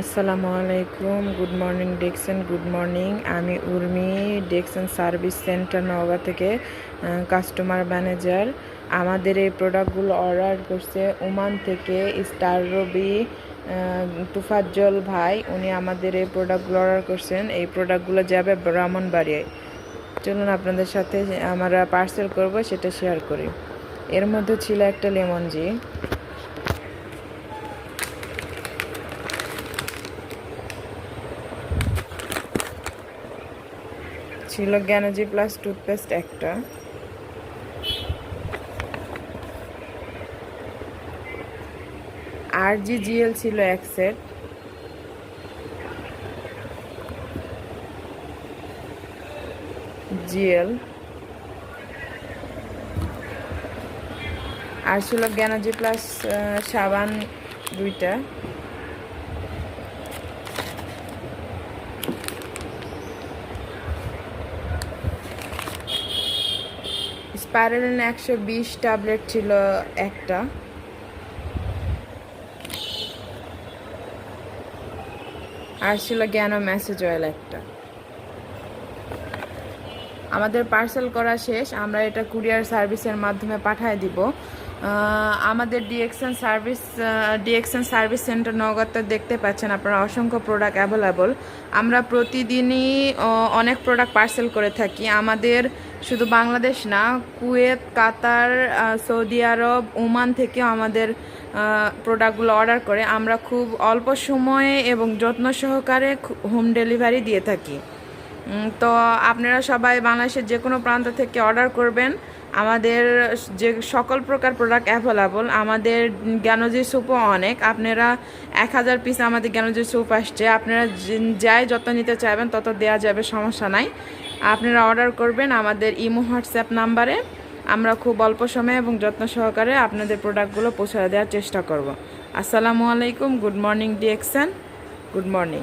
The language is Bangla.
আসসালামু আলাইকুম। Good morning DXN good morning আমি Urmi DXN service centre Naogaon থেকে কাস্টমার ম্যানেজার আমাদের এই প্রোডাক্টগুলো অর্ডার করছে ওমান থেকে স্টার রবি তুফাজ্জল ভাই। উনি আমাদের এই প্রোডাক্টগুলো অর্ডার করছেন। এই প্রোডাক্টগুলো যাবে ব্রাহ্মণবাড়িয়ায়। চলুন আপনাদের সাথে আমরা পার্সেল করব, সেটা শেয়ার করি। এর মধ্যে ছিল একটা লেমন জি। ছিল জ্ঞানজি প্লাস টুথপেস্ট একটা। আর জি জিএল ছিল এক সেট জিএল আর ছিল জ্ঞানজি প্লাস সাবান দুইটা। স্পাইরালিন একশো বিশ ট্যাবলেট ছিল একটা। আর ছিল জ্ঞান মেসেজ অয়েল একটা। আমাদের পার্সেল করা শেষ, আমরা এটা কুরিয়ার সার্ভিসের মাধ্যমে পাঠিয়ে দিব। আমাদের DXN service DXN service centre নগদটা দেখতে পাচ্ছেন, আপনারা অসংখ্য প্রোডাক্ট অ্যাভেলেবল আমরা প্রতিদিনই অনেক প্রোডাক্ট পার্সেল করে থাকি। আমাদের শুধু বাংলাদেশ না, Kuwait, Qatar Saudi Arab, Oman থেকেও আমাদের প্রোডাক্টগুলো অর্ডার করে। আমরা খুব অল্প সময়ে এবং যত্ন সহকারে হোম ডেলিভারি দিয়ে থাকি। তো আপনারা সবাই বাংলাদেশের যে কোনো প্রান্ত থেকে অর্ডার করবেন। আমাদের যে সকল প্রকার প্রোডাক্ট অ্যাভেলেবল আমাদের জ্ঞানজি স্যুপও অনেক। আপনারা এক হাজার পিস আমাদের জ্ঞানজি স্যুপ আসছে। আপনারা যাই যত নিতে চাইবেন, তত দেওয়া যাবে, সমস্যা নাই। আপনারা অর্ডার করবেন আমাদের ইমো হোয়াটসঅ্যাপ নাম্বারে। আমরা খুব অল্প সময়ে এবং যত্ন সহকারে আপনাদের প্রোডাক্টগুলো পৌঁছে দেওয়ার চেষ্টা করব। আসসালামু আলাইকুম, good morning DXN good morning.